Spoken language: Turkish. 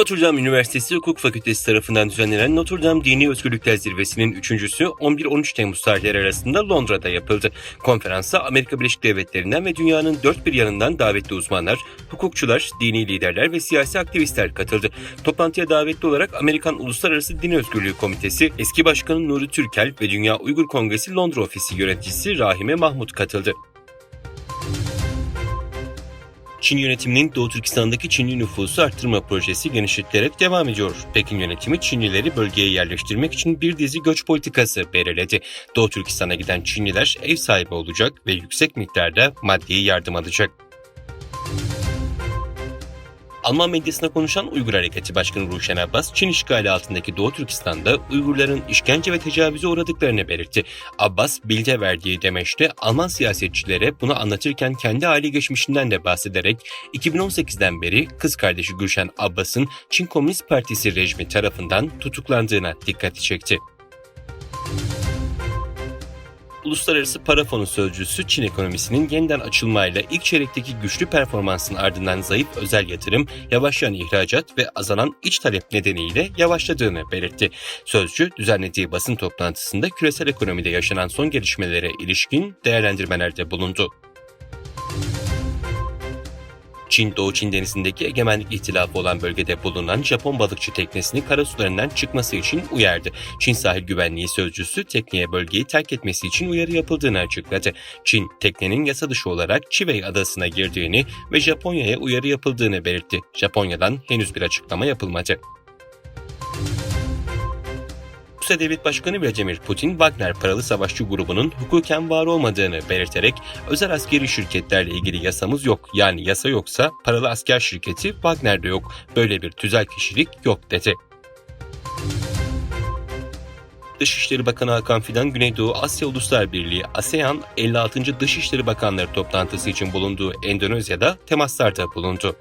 Notre Dame Üniversitesi Hukuk Fakültesi tarafından düzenlenen Notre Dame Dini Özgürlükler Zirvesi'nin üçüncüsü 11-13 Temmuz tarihleri arasında Londra'da yapıldı. Konferansa Amerika Birleşik Devletleri'nden ve dünyanın dört bir yanından davetli uzmanlar, hukukçular, dini liderler ve siyasi aktivistler katıldı. Toplantıya davetli olarak Amerikan Uluslararası Din Özgürlüğü Komitesi, eski başkanı Nuri Türkel ve Dünya Uygur Kongresi Londra Ofisi yöneticisi Rahime Mahmut katıldı. Çin yönetiminin Doğu Türkistan'daki Çinli nüfusu arttırma projesi genişletilerek devam ediyor. Pekin yönetimi Çinlileri bölgeye yerleştirmek için bir dizi göç politikası belirledi. Doğu Türkistan'a giden Çinliler ev sahibi olacak ve yüksek miktarda maddi yardım alacak. Alman medyasına konuşan Uygur Hareketi Başkanı Ruşen Abbas, Çin işgali altındaki Doğu Türkistan'da Uygurların işkence ve tecavüze uğradıklarını belirtti. Abbas, bilge verdiği demeçte Alman siyasetçilere bunu anlatırken kendi aile geçmişinden de bahsederek 2018'den beri kız kardeşi Gülşen Abbas'ın Çin Komünist Partisi rejimi tarafından tutuklandığına dikkati çekti. Uluslararası Para Fonu sözcüsü Çin ekonomisinin yeniden açılmayla ilk çeyrekteki güçlü performansın ardından zayıf özel yatırım, yavaşlayan ihracat ve azalan iç talep nedeniyle yavaşladığını belirtti. Sözcü düzenlediği basın toplantısında küresel ekonomide yaşanan son gelişmelere ilişkin değerlendirmelerde bulundu. Çin Doğu Çin Denizi'ndeki egemenlik ihtilafı olan bölgede bulunan Japon balıkçı teknesini karasularından çıkması için uyardı. Çin sahil güvenliği sözcüsü tekneye bölgeyi terk etmesi için uyarı yapıldığını açıkladı. Çin teknenin yasa dışı olarak Chivey adasına girdiğini ve Japonya'ya uyarı yapıldığını belirtti. Japonya'dan henüz bir açıklama yapılmadı. Rusya Devlet Başkanı Vladimir Putin, Wagner paralı savaşçı grubunun hukuken var olmadığını belirterek özel askeri şirketlerle ilgili yasamız yok. Yani yasa yoksa paralı asker şirketi Wagner'de yok. Böyle bir tüzel kişilik yok dedi. Dışişleri Bakanı Hakan Fidan, Güneydoğu Asya Uluslar Birliği ASEAN 56. Dışişleri Bakanları toplantısı için bulunduğu Endonezya'da temaslarda bulundu.